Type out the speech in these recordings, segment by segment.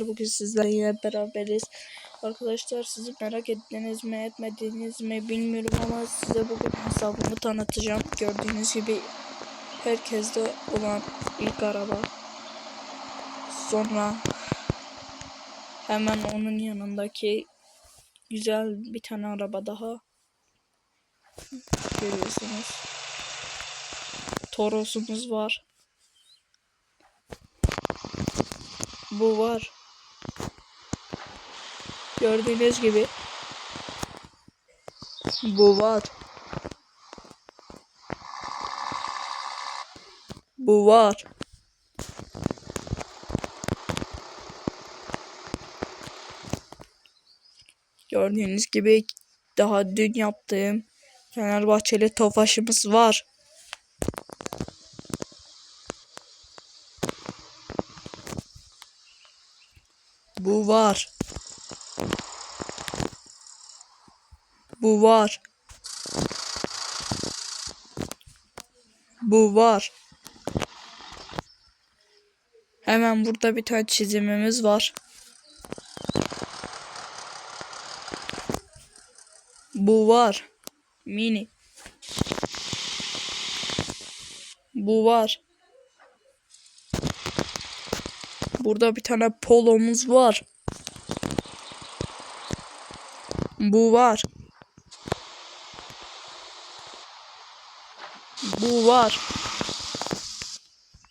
Bugün sizlerle yine beraberiz. Arkadaşlar sizi merak ettiniz mi etmediniz mi bilmiyorum ama size bugün hesabımı tanıtacağım. Gördüğünüz gibi herkeste olan ilk araba. Sonra hemen onun yanındaki güzel bir tane araba daha. Görüyorsunuz. Toros'umuz var. Bu var. Gördüğünüz gibi. Bu var. Bu var. Gördüğünüz gibi daha dün yaptığım Fenerbahçeli Tofaş'ımız var. Bu var. Bu var. Bu var. Hemen burada bir tane çizimimiz var. Bu var. Mini. Bu var. Burada bir tane polomuz var. Bu var. Bu var.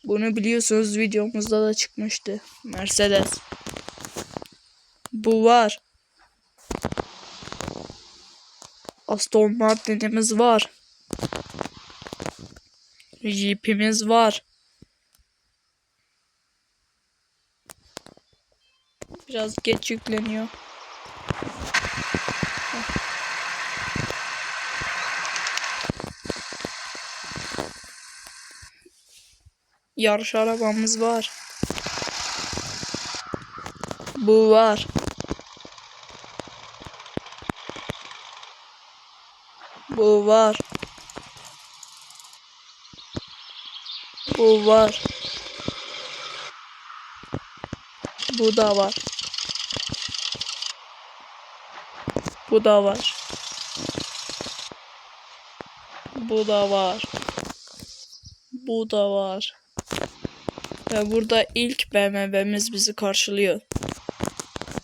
Bunu biliyorsunuz videomuzda da çıkmıştı. Mercedes. Bu var. Aston Martin'imiz var. Jeep'imiz var. Biraz geç yükleniyor. Yarış arabamız var. Bu var. Bu var. Bu var. Bu da var. Bu da var. Bu da var. Bu da var. Ve burada ilk BMW'miz bizi karşılıyor.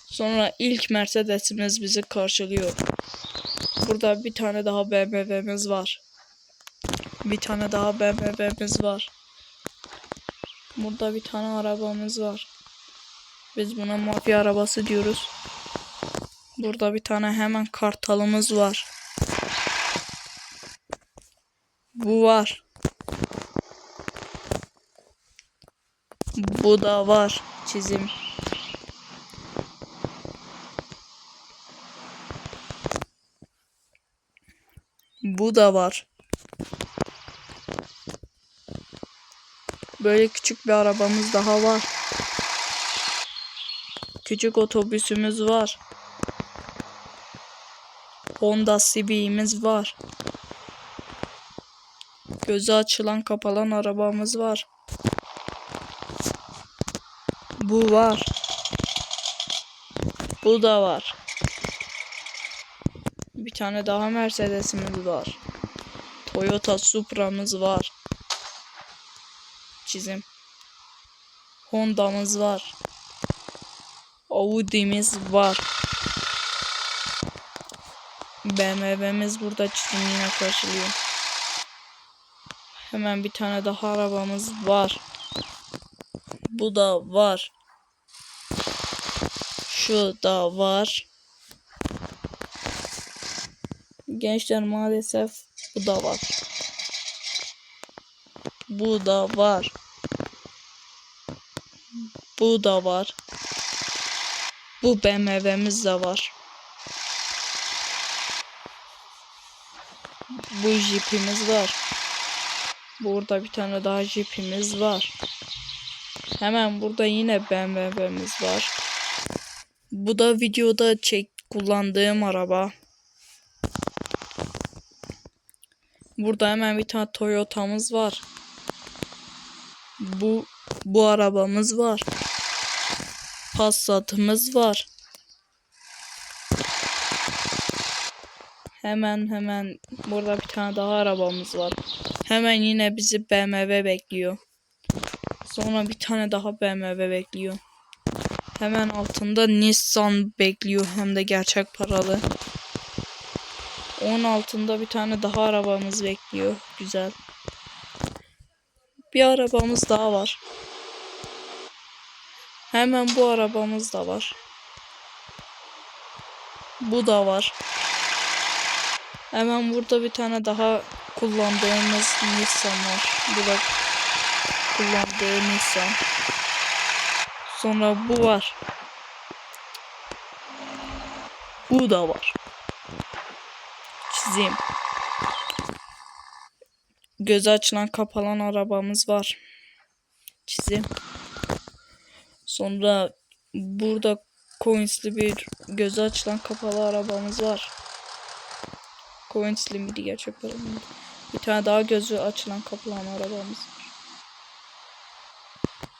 Sonra ilk Mercedes'imiz bizi karşılıyor. Burada bir tane daha BMW'miz var. Bir tane daha BMW'miz var. Burada bir tane arabamız var. Biz buna mafya arabası diyoruz. Burada bir tane hemen kartalımız var. Bu var. Bu da var çizim. Bu da var. Böyle küçük bir arabamız daha var. Küçük otobüsümüz var. Honda Civic'imiz var. Gözü açılan kapalan arabamız var. Bu var. Bu da var. Bir tane daha Mercedes'imiz var. Toyota Supra'mız var. Çizim. Honda'mız var. Audi'miz var. BMW'miz burada çizim yine karşılıyor. Hemen bir tane daha arabamız var. Bu da var. Şu da var. Gençler maalesef bu da var. Bu da var. Bu da var. Bu BMW'miz de var. Bu jipimiz var. Burada bir tane daha jipimiz var. Hemen burada yine BMW'miz var. Bu da videoda çek kullandığım araba. Burada hemen bir tane Toyota'mız var. Bu bu arabamız var. Passat'ımız var. Hemen hemen burada bir tane daha arabamız var. Hemen yine bizi BMW bekliyor. Sonra bir tane daha BMW bekliyor. Hemen altında Nissan bekliyor hem de gerçek paralı. Onun altında bir tane daha arabamız bekliyor. Güzel. Bir arabamız daha var. Hemen bu arabamız da var. Bu da var. Hemen burada bir tane daha kullandığımız Nissan var. Bu da kullandığı Nissan. Sonra bu var. Bu da var. Çizeyim. Gözü açılan kapalan arabamız var. Çizeyim. Sonra burada coinsli bir gözü açılan kapalı arabamız var. Coinsli miydi gerçek para mıydı? Bir tane daha gözü açılan kapalan arabamız.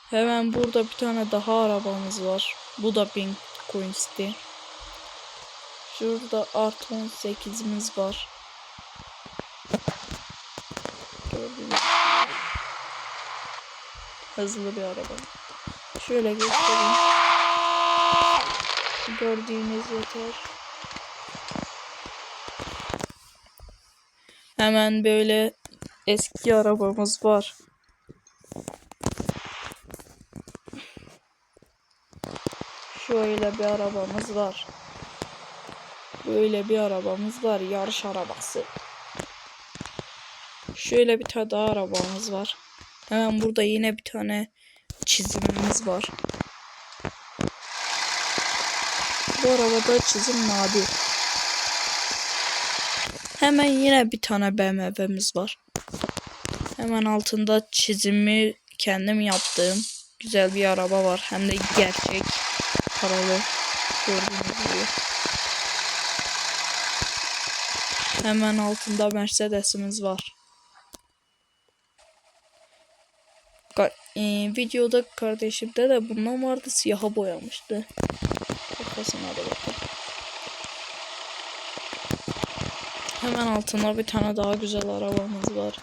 Hemen burada bir tane daha arabamız var. Bu da 1000 coinsli. Şurada artı 18'imiz var. Gördüğünüz. Hızlı bir araba. Şöyle göstereyim. Gördüğünüz yeter. Hemen böyle eski arabamız var. Şöyle bir arabamız var. Böyle bir arabamız var. Yarış arabası. Şöyle bir tane daha arabamız var. Hemen burada yine bir tane çizimimiz var. Bu arabada çizim nadir. Hemen yine bir tane BMW'miz var. Hemen altında çizimi kendim yaptığım güzel bir araba var. Hem de gerçek paralı gördüğünüz gibi. Hemen altında Mercedes'imiz var. Ka- e, videoda kardeşimde de bundan vardı siyaha boyamıştı. Kafasına da bakalım. Hemen altında bir tane daha güzel arabamız var.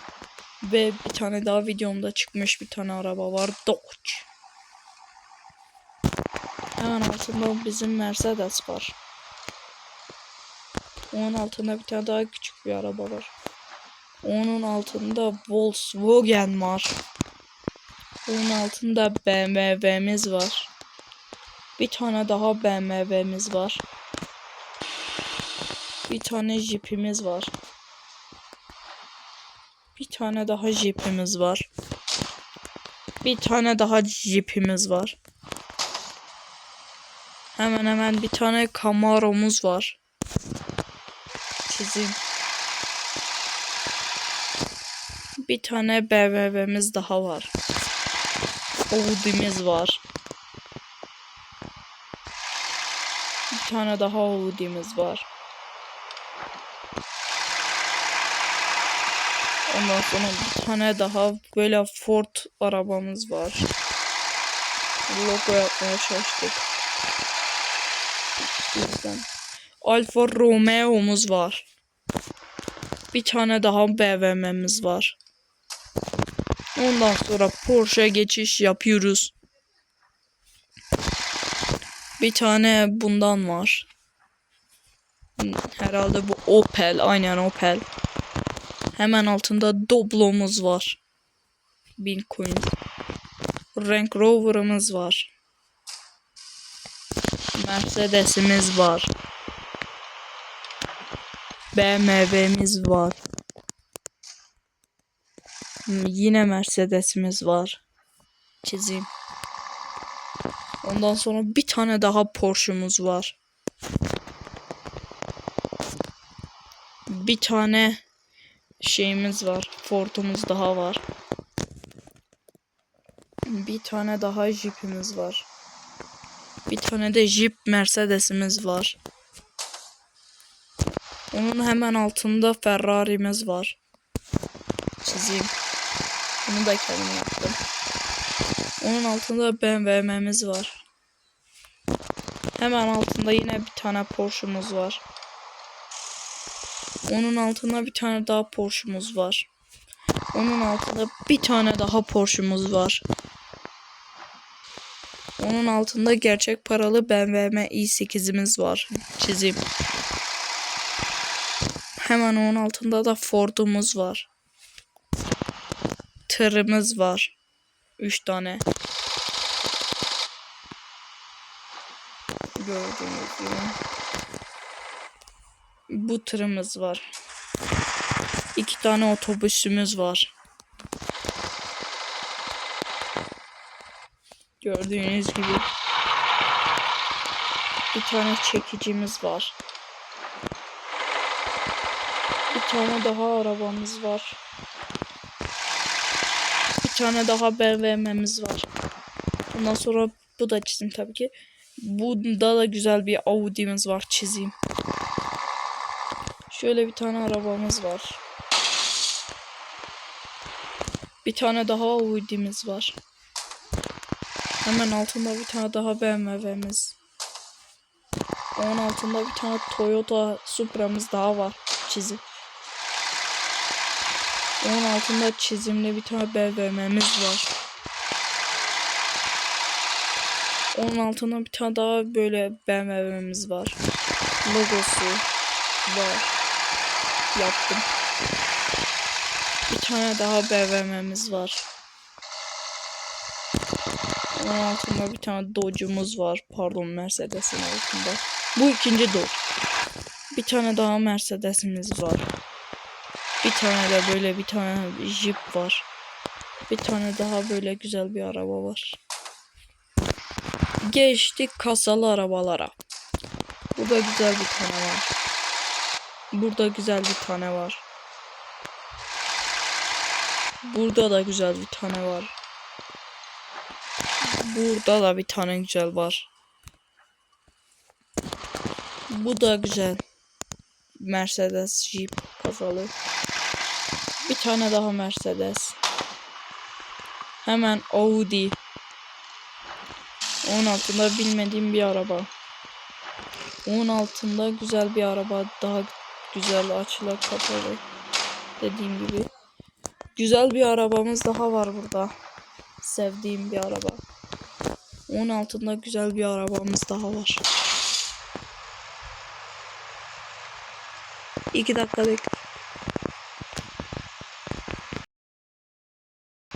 Ve bir tane daha videomda çıkmış bir tane araba var. Dodge. Hemen altında bizim Mercedes var. Onun altında bir tane daha küçük bir araba var. Onun altında Volkswagen var. Onun altında BMW'miz var. Bir tane daha BMW'miz var. Bir tane Jeep'imiz var. Bir tane daha Jeep'imiz var. Bir tane daha Jeep'imiz var. Hemen hemen bir tane Camaro'muz var. Çizeyim. Bir tane BMW'miz daha var. Audi'miz var. Bir tane daha Audi'miz var. Ondan sonra bir tane daha böyle Ford arabamız var. Logo yapmaya çalıştık. Alfa Romeo'muz var. Bir tane daha BMW'miz var. Ondan sonra Porsche geçiş yapıyoruz. Bir tane bundan var. Herhalde bu Opel. Aynen Opel. Hemen altında Doblo'muz var. 1000 coin. Range Rover'ımız var. Mercedes'imiz var. BMW'miz var. Hmm, Yine Mercedes'imiz var. Çizeyim. Ondan sonra bir tane daha Porsche'muz var. Bir tane şeyimiz var. Ford'umuz daha var. Bir tane daha Jeep'imiz var. Bir tane de Jeep Mercedes'imiz var. Onun hemen altında Ferrari'miz var. Çizeyim. Bunu da kendim yaptım. Onun altında BMW'miz var. Hemen altında yine bir tane Porsche'umuz var. Onun altında bir tane daha Porsche'umuz var. Onun altında bir tane daha Porsche'umuz var. Onun altında gerçek paralı BMW i8'imiz var. Çizim. Hemen onun altında da Ford'umuz var. Tırımız var. 3 tane. Gördüğünüz gibi. Bu tırımız var. İki tane otobüsümüz var. Gördüğünüz gibi. Bir tane çekicimiz var. Bir tane daha arabamız var. Bir tane daha BMW'miz var. Ondan sonra bu da çizim tabii ki. Bunda da güzel bir Audi'miz var çizeyim. Şöyle bir tane arabamız var. Bir tane daha Audi'miz var. Hemen altında bir tane daha BMW'miz. Onun altında bir tane Toyota Supra'mız daha var. Çizim. Onun altında çizimli bir tane BMW'miz var. Onun altında bir tane daha böyle BMW'miz var. Logosu var. Yaptım. Bir tane daha BMW'miz var. Onun altında bir tane Dodge'umuz var. Pardon Mercedes'in altında. Bu ikinci Dodge. Bir tane daha Mercedes'imiz var. Bir tane de böyle bir tane Jeep var. Bir tane daha böyle güzel bir araba var. Geçtik kasalı arabalara. Burada güzel bir tane var. Burada güzel bir tane var. Burada da güzel bir tane var. Burada da bir tane güzel var. Bu da güzel. Mercedes Jeep kafalı. Bir tane daha Mercedes. Hemen Audi. Onun altında bilmediğim bir araba. Onun altında güzel bir araba. Daha güzel açılar kapalı. Dediğim gibi. Güzel bir arabamız daha var burada. Sevdiğim bir araba. Onun altında güzel bir arabamız daha var. İki dakika bekle.